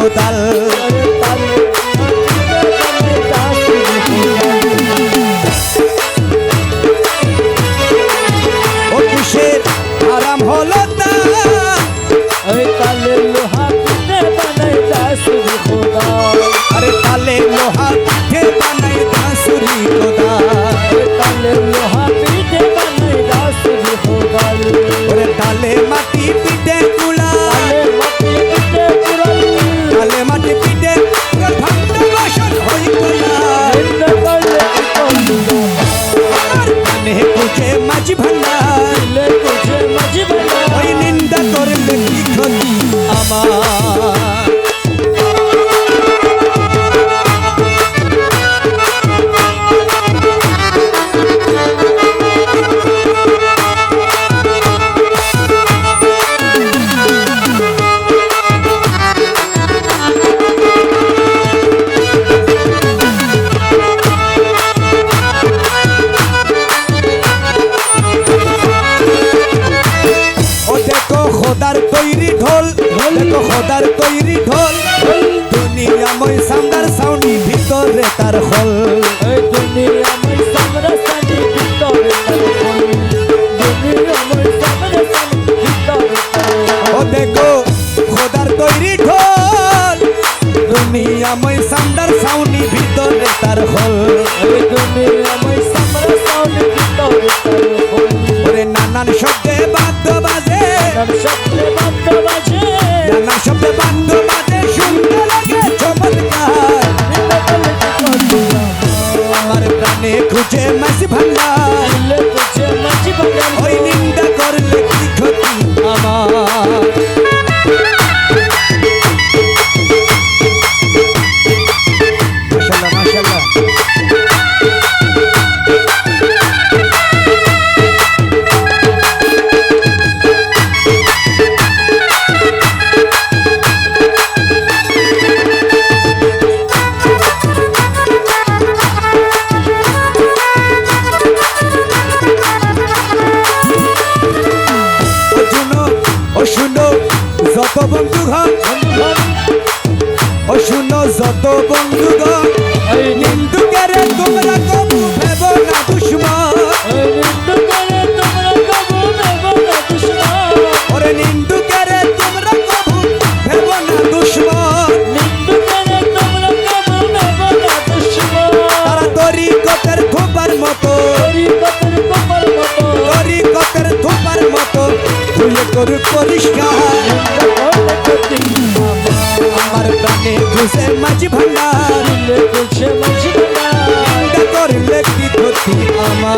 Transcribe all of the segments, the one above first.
ah daughter আমার খোদার তৈরি ঢোল। দেখো খোদার তৈরি ঢোল। দুনিয়াময় সামদার সাউনি ভিতরে তার হল। ও দেখো খোদার তৈরি ঢোল। দুনিয়াময় সামদার সাউনি ভিতরে তার হল। ওরে নানান বাদ্য বাজে নানান যত বন্ধুগণ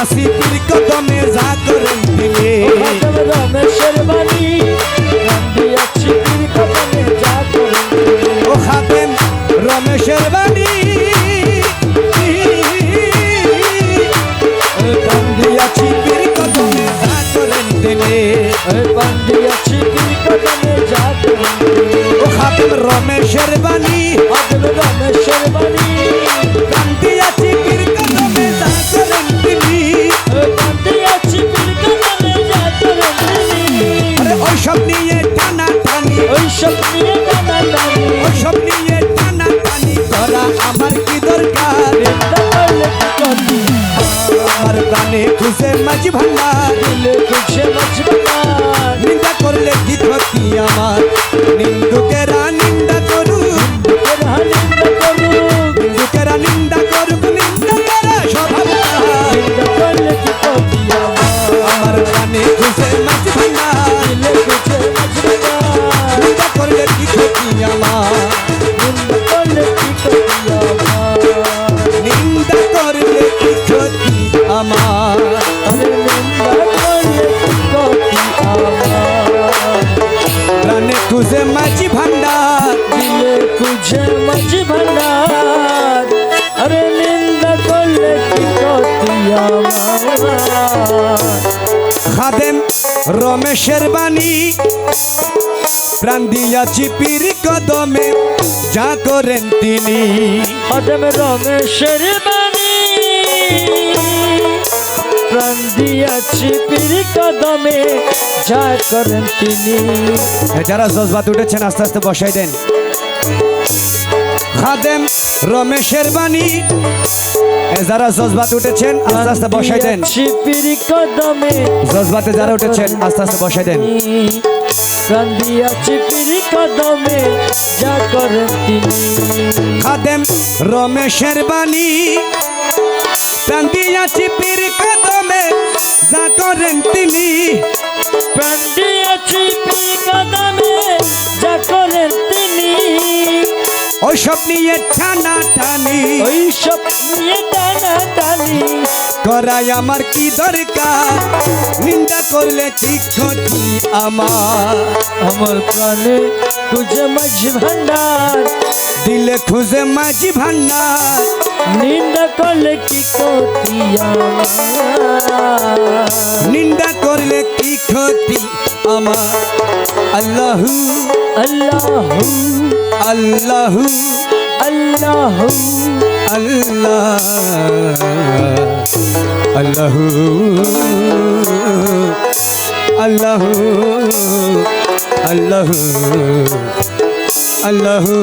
রমদিয়াসি পীর কদমে যা করেন দিলে। রমেশের বাণী গান্ধী পীর কদমে যা করেন ও খাদেম রমেশের বাণী রমদিয়াসি পীর কদমে যা করেন দিলে। পান্ডিয়াছি পীর কদমে যা করেন ও খাদেম রমেশের বাণী রমেশের বাণী ওই সব নিয়ে টানি ওইসব নিয়ে টানা টানি করা আমার কি দরকার? আমার প্রাণে খুঁজে মাঝি ভান্ডার। দিলে খুশে মজবনা নিন্দা করলে কি ক্ষতি আমার? করিয়ালা নিন্দা করলে কি ক্ষতি আমার? নিন্দা করলে কি রমেশের বাণী প্রাণ দিয়াছি পীর কদমে যা করেন তিনি। অদম রমেশের বাণী। প্রাণ দিয়াছি পীর কদমে যা করেন তিনি। যারা জজবাত উঠেছেন আস্তে আস্তে বসাই দেন। খাদেম রমেশের বাণী। যারা জজবাত উঠেছেন আস্তে আস্তে বসাই দেন। জজবাতে যারা উঠেছেন আস্তে আস্তে বসাই দেন। খাদেম রমেশের বাণী। প্রাণ দিয়াছি পীর কদমে যা করেন তিনি। প্রাণ ওইসব নিয়ে টানা টানি ওই সব নিয়ে টানা টানি করাই আমার কি দরকার? নিন্দা করলে কি ক্ষতি আমার? আমার প্রাণে তুঝে মাঝি ভান্ডার। দিলে খুঁজে মাঝি ভান্ডার। নিন্দা করলে কি ক্ষতি আমার? নিন্দা করলে কি ক্ষতি আমার? আল্লাহু আল্লাহু আল্লাহু আল্লাহু। আল্লাহ আল্লাহু আল্লাহু আল্লাহু আল্লাহু।